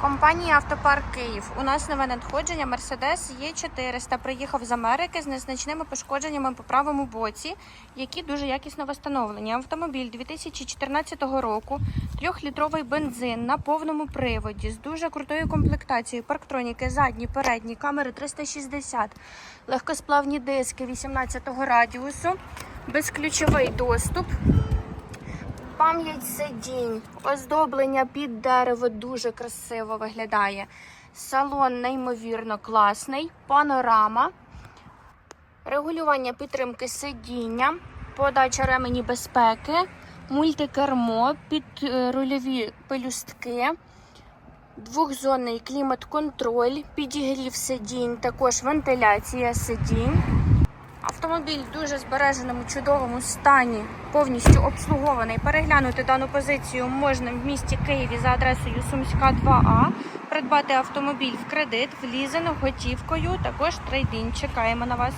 Компанія Автопарк Київ. У нас нове надходження Mercedes Е400 приїхав з Америки з незначними пошкодженнями по правому боці, які дуже якісно встановлені. Автомобіль 2014 року, трьохлітровий бензин на повному приводі з дуже крутою комплектацією, парктроніки, задні, передні, камери 360, легкосплавні диски 18 радіусу, безключовий доступ. Пам'ять сидінь, оздоблення під дерево дуже красиво виглядає. Салон неймовірно класний, панорама, регулювання підтримки сидіння, подача ремені безпеки, мультикермо, підрульові пелюстки, двохзонний клімат-контроль, підігрів сидінь, також вентиляція сидінь. Автомобіль в дуже збереженому чудовому стані, повністю обслугований. Переглянути дану позицію можна в місті Києві за адресою Сумська 2А. Придбати автомобіль в кредит, в лізинг, готівкою. Також трейдин. Чекаємо на вас.